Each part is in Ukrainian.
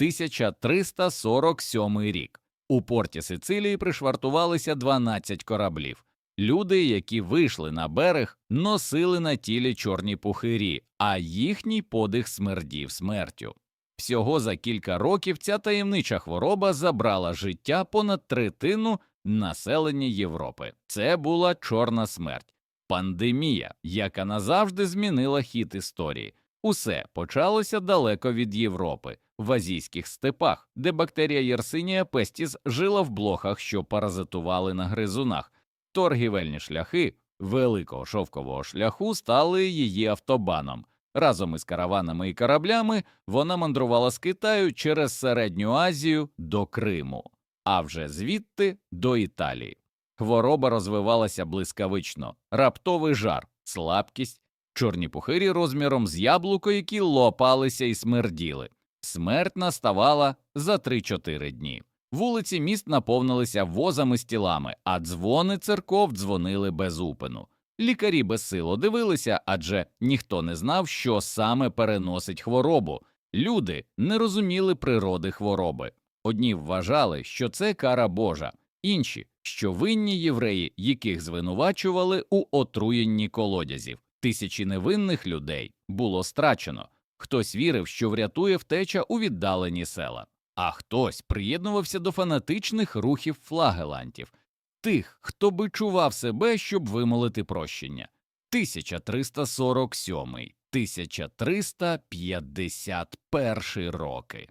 1347 рік. У порті Сицилії пришвартувалися 12 кораблів. Люди, які вийшли на берег, носили на тілі чорні пухирі, а їхній подих смердів смертю. Всього за кілька років ця таємнича хвороба забрала життя понад третину населення Європи. Це була чорна смерть, пандемія, яка назавжди змінила хід історії. Усе почалося далеко від Європи, в азійських степах, де бактерія Єрсинія пестіс жила в блохах, що паразитували на гризунах. Торгівельні шляхи великого шовкового шляху стали її автобаном. Разом із караванами і кораблями вона мандрувала з Китаю через Середню Азію до Криму, а вже звідти до Італії. Хвороба розвивалася блискавично, раптовий жар, слабкість, чорні пухирі розміром з яблуко, які лопалися і смерділи. Смерть наставала за 3-4 дні. Вулиці міст наповнилися возами з тілами, а дзвони церков дзвонили без упину. Лікарі безсило дивилися, адже ніхто не знав, що саме переносить хворобу. Люди не розуміли природи хвороби. Одні вважали, що це кара Божа, інші, що винні євреї, яких звинувачували у отруєнні колодязів. Тисячі невинних людей було страчено. Хтось вірив, що врятує втеча у віддалені села, а хтось приєднувався до фанатичних рухів флагелантів, тих, хто бичував себе, щоб вимолити прощення. 1347 1351 роки.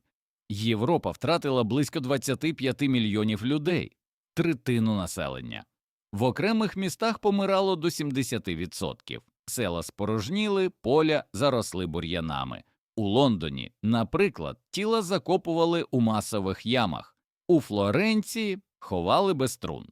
Європа втратила близько 25 мільйонів людей, третину населення. В окремих містах помирало до 70%. Села спорожніли, поля заросли бур'янами. У Лондоні, наприклад, тіла закопували у масових ямах, у Флоренції ховали без трун.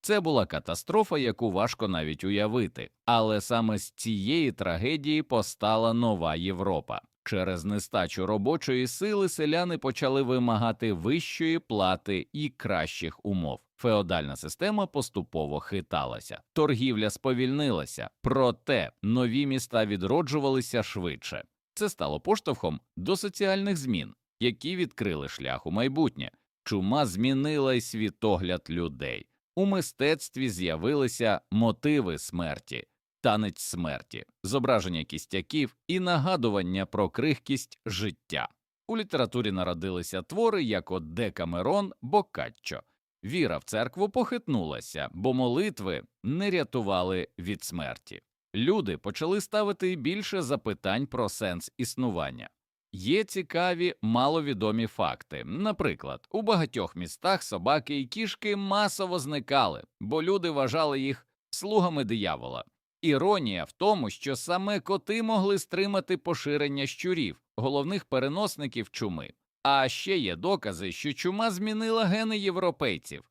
Це була катастрофа, яку важко навіть уявити, але саме з цієї трагедії постала нова Європа. Через нестачу робочої сили селяни почали вимагати вищої плати і кращих умов. Феодальна система поступово хиталася, торгівля сповільнилася, проте нові міста відроджувалися швидше. Це стало поштовхом до соціальних змін, які відкрили шлях у майбутнє. Чума змінила й світогляд людей. У мистецтві з'явилися мотиви смерті, танець смерті, зображення кістяків і нагадування про крихкість життя. У літературі народилися твори, як от Декамерон, Боккаччо. Віра в церкву похитнулася, бо молитви не рятували від смерті. Люди почали ставити більше запитань про сенс існування. Є цікаві маловідомі факти. Наприклад, у багатьох містах собаки і кішки масово зникали, бо люди вважали їх слугами диявола. Іронія в тому, що саме коти могли стримати поширення щурів, головних переносників чуми. А ще є докази, що чума змінила гени європейців.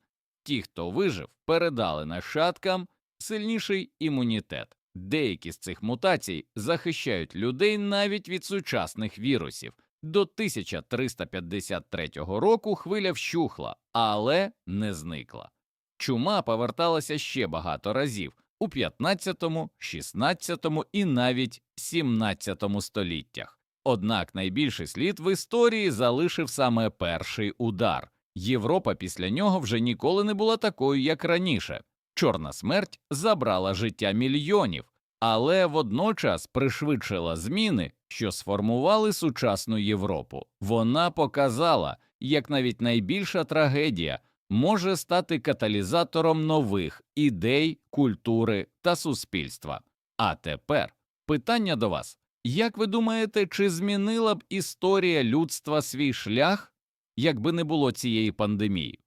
Ті, хто вижив, передали нащадкам сильніший імунітет. Деякі з цих мутацій захищають людей навіть від сучасних вірусів. До 1353 року хвиля вщухла, але не зникла. Чума поверталася ще багато разів у 15, 16 і навіть 17 століттях. Однак найбільший слід в історії залишив саме перший удар. Європа після нього вже ніколи не була такою, як раніше. Чорна смерть забрала життя мільйонів, але водночас пришвидшила зміни, що сформували сучасну Європу. Вона показала, як навіть найбільша трагедія може стати каталізатором нових ідей, культури та суспільства. А тепер питання до вас: як ви думаєте, чи змінила б історія людства свій шлях, якби не було цієї пандемії?